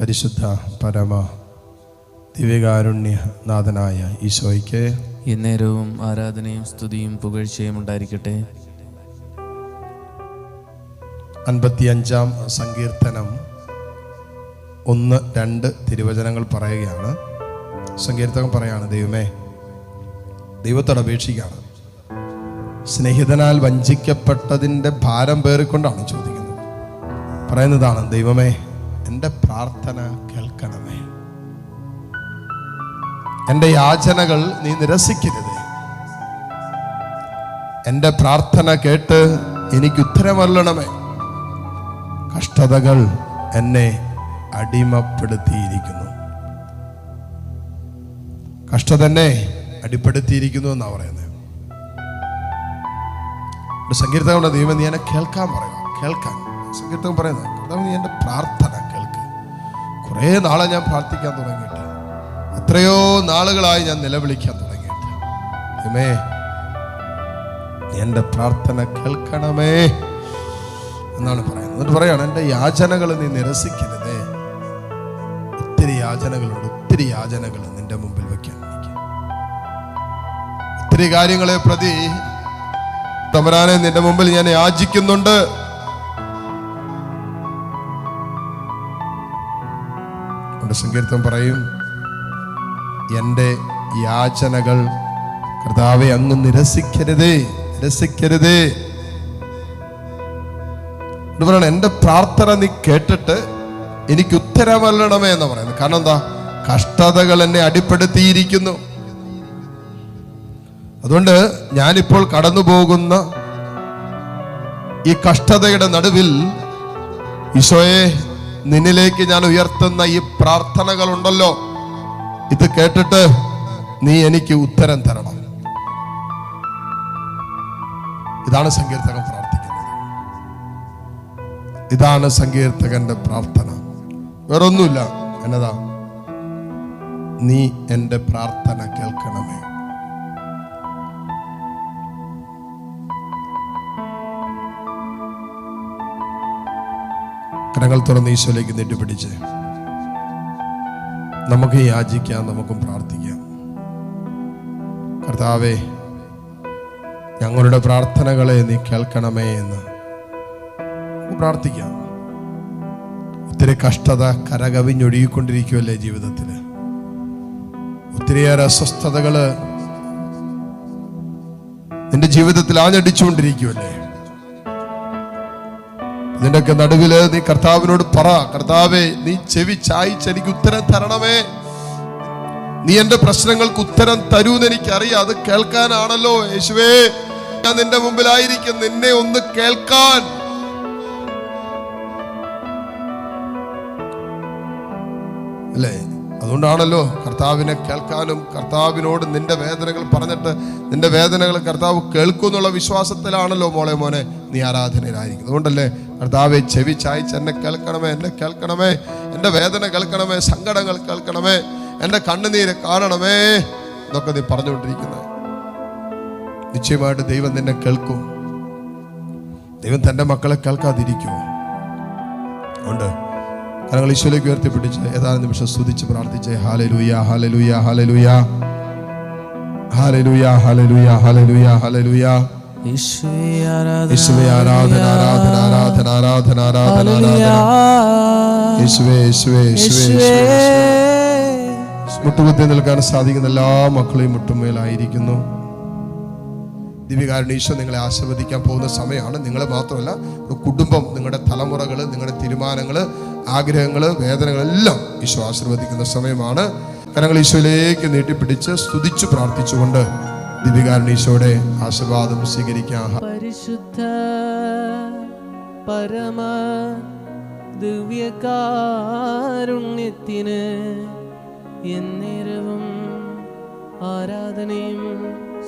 പരിശുദ്ധ പരമ ദിവ്യകാരുണ്യ നാഥനായ ഈശോയ്ക്ക് ഇന്നേരവും ആരാധനയും സ്തുതിയും പുകഴ്ചയും ഉണ്ടായിരിക്കട്ടെ. അൻപത്തിയഞ്ചാം സങ്കീർത്തനം ഒന്ന് രണ്ട് തിരുവചനങ്ങൾ പറയുകയാണ്. സങ്കീർത്തനം പറയാണ് ദൈവമേ ദൈവത്തോട് അപേക്ഷിക്കുകയാണ് സ്നേഹിതനാൽ വഞ്ചിക്കപ്പെട്ടതിന്റെ ഭാരം പേറിക്കൊണ്ടാണ് ചോദിക്കുന്നത്. പറയുന്നതാണ് ദൈവമേ എന്റെ പ്രാർത്ഥന കേൾക്കണമേ. എന്റെ യാചനകൾ നീ നിരസിക്കരുത്. എന്റെ പ്രാർത്ഥന കേട്ട് എനിക്ക് ഉത്തരമല്ലണമേ കഷ്ടതകൾ എന്നെ അടിമപ്പെടുത്തിയിരിക്കുന്നു. കഷ്ടത എന്നെ അടിപ്പെടുത്തിയിരിക്കുന്നു എന്നാ പറയുന്നത് സങ്കീർത്തകളുടെ ദൈവം നീ എന്നെ കേൾക്കാൻ പറയുക. കേൾക്കാൻ. സങ്കീർത്തകം പറയുന്നത് നീ എന്റെ പ്രാർത്ഥന കുറേ നാളെ ഞാൻ പ്രാർത്ഥിക്കാൻ തുടങ്ങിയിട്ട്. എത്രയോ നാളുകളായി ഞാൻ നിലവിളിക്കാൻ തുടങ്ങിയിട്ട്. ഹിമേ എന്റെ പ്രാർത്ഥന കേൾക്കണമേ എന്നാണ് പറയുന്നത്. എന്നിട്ട് പറയാണ് എന്റെ യാചനകൾ നീ നിരസിക്കരുതേ. ഒത്തിരി യാചനകളുണ്ട് ഒത്തിരി യാചനകൾ നിന്റെ മുമ്പിൽ വയ്ക്കാൻ എനിക്ക്. ഒത്തിരി കാര്യങ്ങളെ പ്രതി തമരാനെ നിന്റെ മുമ്പിൽ ഞാൻ യാചിക്കുന്നുണ്ട്. അവിടെ സങ്കീർത്തം പറയും എന്റെ യാചനകൾ കർത്താവെ അങ്ങ് നിരസിക്കരുതേ നിരസിക്കരുതേ. പറയണം എന്റെ പ്രാർത്ഥന നീ കേട്ടിട്ട് എനിക്ക് ഉത്തരമല്ലണമേ എന്ന് പറയുന്നത്. കാരണം എന്താ? കഷ്ടതകൾ എന്നെ അടിപ്പെടുത്തിയിരിക്കുന്നു. അതുകൊണ്ട് ഞാനിപ്പോൾ കടന്നു പോകുന്ന ഈ കഷ്ടതയുടെ നടുവിൽ ഈശോയെ നിന്നിലേക്ക് ഞാൻ ഉയർത്തുന്ന ഈ പ്രാർത്ഥനകളുണ്ടല്ലോ. ഇത് കേട്ടിട്ട് നീ എനിക്ക് ഉത്തരം തരണം. ഇതാണ് സങ്കീർത്തകൻ പ്രാർത്ഥിക്കുന്നത്. ഇതാണ് സങ്കീർത്തകന്റെ പ്രാർത്ഥന. വേറൊന്നുമില്ല. എന്നതാ? നീ എന്റെ പ്രാർത്ഥന കേൾക്കണമേ. കരങ്ങൾ തുറന്ന് ഈശോയിലേക്ക് നെട്ടിപ്പിടിച്ച് നമുക്ക് യാചിക്കാം നമുക്കും പ്രാർത്ഥിക്കാം. കർത്താവേ ഞങ്ങളുടെ പ്രാർത്ഥനകളെ നീ കേൾക്കണമേ എന്ന് പ്രാർത്ഥിക്കാം. ഒത്തിരി കഷ്ടത കരകവിഞ്ഞൊഴുകിക്കൊണ്ടിരിക്കുമല്ലേ ജീവിതത്തിൽ ഒത്തിരിയേറെ അസ്വസ്ഥതകൾ നിന്റെ ജീവിതത്തിൽ ആഞ്ഞടിച്ചുകൊണ്ടിരിക്കുമല്ലേ ഇതിന്റെയൊക്കെ നടുവിൽ നീ കർത്താവിനോട് പറ. കർത്താവേ നീ ചെവി ചായ്ച്ച് എനിക്ക് ഉത്തരം തരണമേ. നീ എന്റെ പ്രശ്നങ്ങൾക്ക് ഉത്തരം തരൂന്ന് എനിക്കറിയാം. അത് കേൾക്കാനാണല്ലോ യേശുവേ. ഞാൻ നിന്റെ മുമ്പിലായിരിക്കും. നിന്നെ ഒന്ന് കേൾക്കാൻ. അല്ലേ? അതുകൊണ്ടാണല്ലോ കർത്താവിനെ കേൾക്കാനും കർത്താവിനോട് നിന്റെ വേദനകൾ പറഞ്ഞിട്ട് നിന്റെ വേദനകൾ കർത്താവ് കേൾക്കും എന്നുള്ള വിശ്വാസത്തിലാണല്ലോ മോളെ മോനെ നീ ആരാധനയിലായിരിക്കുന്നത് അതുകൊണ്ടല്ലേ കർത്താവെ ചെവി ചായച്ച് എന്നെ കേൾക്കണമേ എന്നെ കേൾക്കണമേ എന്റെ വേദന കേൾക്കണമേ സങ്കടങ്ങൾ കേൾക്കണമേ എന്റെ കണ്ണുനീര് കാണണമേ എന്നൊക്കെ നീ പറഞ്ഞുകൊണ്ടിരിക്കുന്നത്. നിശ്ചയമായിട്ട് ദൈവം നിന്നെ കേൾക്കും. ദൈവം തന്റെ മക്കളെ കേൾക്കാതിരിക്കുമോ? ഉണ്ട്. കരങ്ങൾ ഈശോയിലേക്ക് ഉയർത്തിപ്പിടിച്ച് ഏതാനും നിമിഷം സ്തുതിച്ച് പ്രാർത്ഥിച്ച് ഹാലലൂയ ഹാലലൂയ ഹാലലൂയ. ഹാലലൂയ ഹാലലൂയ ഹാലലൂയ ഹാലലൂയ. യേശുവേ ആരാധന ആരാധന ആരാധന ആരാധന ആരാധന മുട്ടുകുത്തി നിൽക്കാൻ സാധിക്കുന്ന എല്ലാ മക്കളെയും മുട്ടുമേലായിരിക്കുന്നു ദിവ്യകാരുണ്യ ഈശോ നിങ്ങളെ ആശീർവദിക്കാൻ പോകുന്ന സമയമാണ്. നിങ്ങളെ മാത്രമല്ല കുടുംബം നിങ്ങളുടെ തലമുറകൾ നിങ്ങളുടെ തീരുമാനങ്ങൾ ആഗ്രഹങ്ങൾ വേദനകളെല്ലാം ഈശോ ആശീർവദിക്കുന്ന സമയമാണ്. കരങ്ങൾ ഈശോയിലേക്ക് നീട്ടിപ്പിടിച്ച് സ്തുതിച്ചു പ്രാർത്ഥിച്ചുകൊണ്ട് ദിവ്യകാരുടെ ഈശോയുടെ ആശീർവാദം സ്വീകരിക്കാം. പരിശുദ്ധ പരമ ദിവ്യകാരുണ്യത്തിന് എന്നേരവും ആരാധനയും